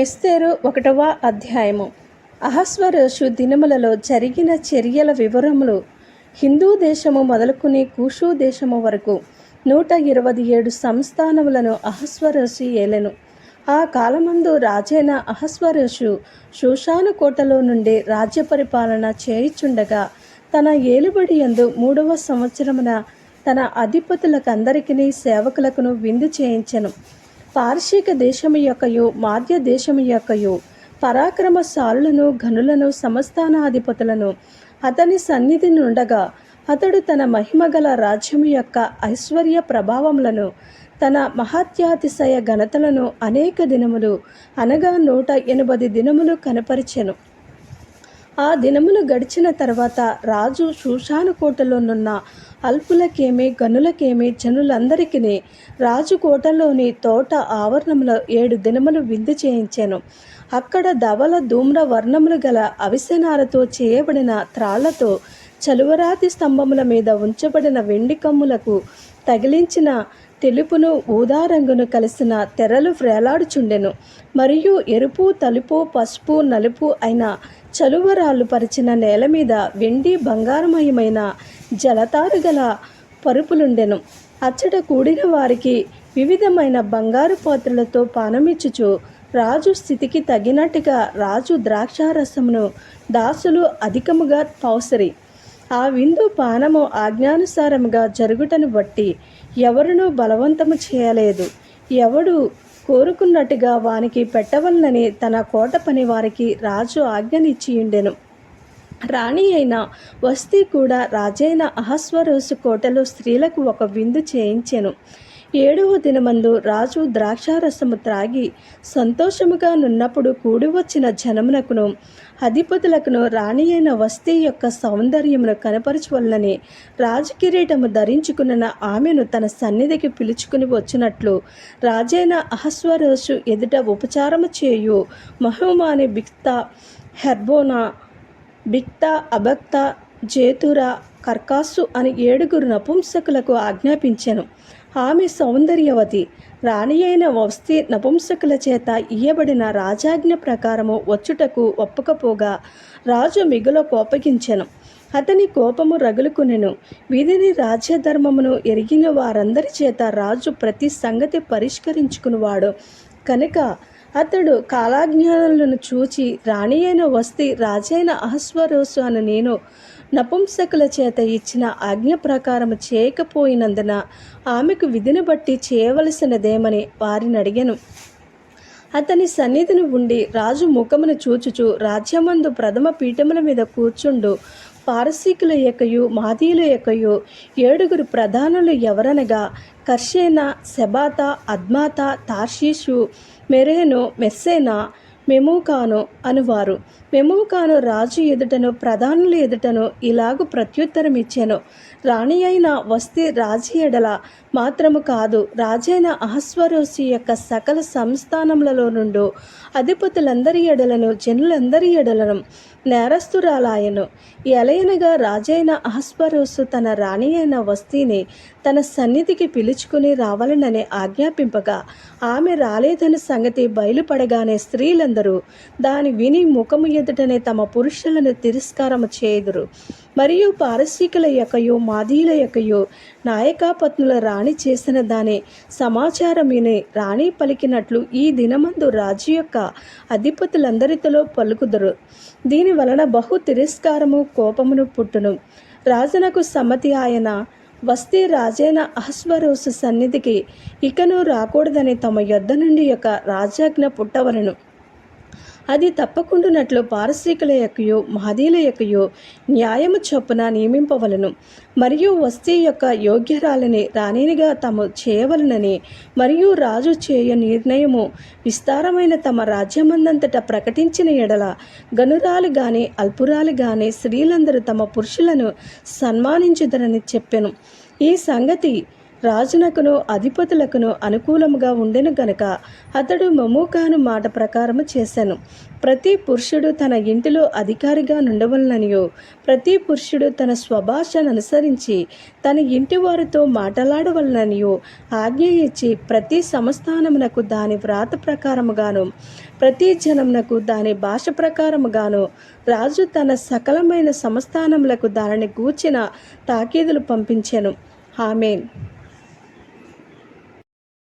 ఎస్తేరు ఒకటవ అధ్యాయము. అహస్వరోషు దినములలో జరిగిన చర్యల వివరములు హిందూ దేశము మొదలుకుని కూషు దేశము వరకు నూట ఇరవై ఏడు సంస్థానములను అహస్వరోషి ఏలెను. ఆ కాలమందు రాజైన అహస్వరోషు శూషాను కోటలో నుండి రాజ్య పరిపాలన చేయుచుండగా తన ఏలుబడి యందు మూడవ సంవత్సరమున తన అధిపతులకందరికీ సేవకులకును విందు చేయించెను. పార్షిక దేశము యొక్కయు మాధ్య దేశము యొక్కయు పరాక్రమశాలులను ఘనులను సమస్థానాధిపతులను అతని సన్నిధి నుండగా అతడు తన మహిమగల రాజ్యము యొక్క ఐశ్వర్య ప్రభావములను తన మహాత్యాతిశయ ఘనతలను అనేక దినములు అనగా నూట ఎనభై దినములు కనపరిచెను. ఆ దినములు గడిచిన తర్వాత రాజు శూషాను కోటలోనున్న అల్పులకేమి గనులకేమి జనులందరికీ రాజు కోటలోని తోట ఆవరణంలో ఏడు దినములు విందు చేయించాను. అక్కడ ధవల ధూమ్ర వర్ణములు గల అవిసెనాలతో చేయబడిన త్రాళ్ళతో చలువరాతి స్తంభముల మీద ఉంచబడిన వెండి కమ్ములకు తగిలించిన తెలుపును ఊదా రంగును కలిసిన తెరలు ఫ్రేలాడుచుండెను మరియు ఎరుపు తలుపు పసుపు నలుపు అయిన చలువరాళ్ళు పరిచిన నేల మీద వెండి బంగారమయమైన జలతారు గల పరుపులుండెను. అచ్చట కూడిన వారికి వివిధమైన బంగారు పాత్రలతో పానమిచ్చుచు రాజు స్థితికి తగినట్టుగా రాజు ద్రాక్షారసమును దాసులు అధికముగా పౌసరి ఆ విందు పానము ఆజ్ఞానుసారముగా జరుగుటను బట్టి ఎవరునూ బలవంతము చేయలేదు. ఎవడు కోరుకున్నట్టుగా వానికి పెట్టవలనని తన కోట పని వారికి రాజు ఆజ్ఞనిచ్చియుండెను. రాణి అయిన వస్తీ కూడా రాజైన అహస్వరోసు కోటలో స్త్రీలకు ఒక విందు చేయించెను. ఏడవ దినమందు రాజు ద్రాక్షారసము త్రాగి సంతోషముగా నున్నప్పుడు కూడి వచ్చిన జనమునకును అధిపతులకును రాణి అయిన వస్తీ యొక్క సౌందర్యమును కనపరచవల్లని రాజకిరీటము ధరించుకున్న ఆమెను తన సన్నిధికి పిలుచుకుని వచ్చినట్లు రాజైన అహస్వరోషు ఎదుట ఉపచారము చేయు మహోమాని బిక్తా హెర్బోనా బిక్తా అభక్త జేతుర కర్కాసు అని ఏడుగురు నపుంసకులకు ఆజ్ఞాపించాను. ఆమె సౌందర్యవతి. రాణి అయిన వస్తి నపుంసకుల చేత ఇయ్యబడిన రాజాజ్ఞ ప్రకారము వచ్చుటకు ఒప్పకపోగా రాజు మిగుల కోపగించెను. అతని కోపము రగులుకునెను. వీధిని రాజ్యధర్మమును ఎరిగిన వారందరి చేత రాజు ప్రతి సంగతి పరిష్కరించుకునివాడు. కనుక అతడు కాలాజ్ఞానులను చూచి రాణి అయిన వస్తి రాజైన అహస్వరోసు అని నేను నపుంసకుల చేత ఇచ్చిన ఆజ్ఞ ప్రకారం చేయకపోయినందున ఆమెకు విధిని బట్టి చేయవలసినదేమని వారిని అడిగాను. అతని సన్నిధిని ఉండి రాజు ముఖమును చూచుచు రాజ్యమందు ప్రథమ పీఠముల మీద కూర్చుండు. పారసీకుల యొక్కయు మాదీల యొక్కయు ఏడుగురు ప్రధానులు ఎవరనగా కర్షేన శబాత అద్మాత తార్షీషు మెరేను మెస్సేనా మెమూకాను అనువారు. మెముకాను రాజు ఎదుటను ప్రధానుల ఎదుటను ఇలాగు ప్రత్యుత్తరం ఇచ్చాను. రాణి అయిన వస్తే రాజు ఎడల మాత్రము కాదు రాజైన అహస్వరోసి యొక్క సకల సంస్థానములలో నుండు అధిపతులందరి ఎడలను జనులందరి ఎడలను నేరస్తురాలాయను. ఎలయనగా రాజైన అహస్వరోసు తన రాణి అయిన వస్తీని తన సన్నిధికి పిలుచుకుని రావాలనని ఆజ్ఞాపింపగా ఆమె రాలేదని సంగతి బయలుపడగానే స్త్రీలందరూ దాని విని ముఖము ఎదుటనే తమ పురుషులను తిరస్కారము చేయుదురు. మరియు పారసీకుల యొక్కయు మాదీల యొక్కయు నాయకాపత్నుల రాణి చేసిన దాని సమాచారం విని రాణి పలికినట్లు ఈ దినమందు రాజు యొక్క అధిపతులందరితో పలుకుదురు. దీని వలన బహు తిరస్కారము కోపమును పుట్టును. రాజునకు సమ్మతి ఆయన వస్తే రాజైన అహస్వరోసు సన్నిధికి ఇకను రాకూడదని తమ యొద్ద నుండి యొక్క రాజాజ్ఞ పుట్టవలను. అది తప్పకుండునట్లు పారసీకుల యొక్కయో మహదీల యొక్కయో న్యాయము చొప్పున నియమింపవలను. మరియు వస్తీ యొక్క యోగ్యరాలని రాణినిగా తాము చేయవలనని మరియు రాజు చేయ నిర్ణయము విస్తారమైన తమ రాజ్యమందంతట ప్రకటించిన ఎడల గనురాలు గాని అల్పురాలు గాని స్త్రీలందరూ తమ పురుషులను సన్మానించుదరని చెప్పెను. ఈ సంగతి రాజునకును అధిపతులకును అనుకూలముగా ఉండెను గనుక అతడు మమూకాను మాట ప్రకారము చేశాను ప్రతి పురుషుడు తన ఇంటిలో అధికారిగా నుండవలననియో. ప్రతి పురుషుడు తన స్వభాషను అనుసరించి తన ఇంటి వారితో మాట్లాడవలననియో. ఆజ్ఞ ఇచ్చి ప్రతి సంస్థానమునకు దాని వ్రాత ప్రకారముగాను ప్రతి జనమునకు దాని భాష ప్రకారముగాను రాజు తన సకలమైన సంస్థానములకు దానిని గూర్చిన తాకీదులు పంపించాను. ఆమెన్.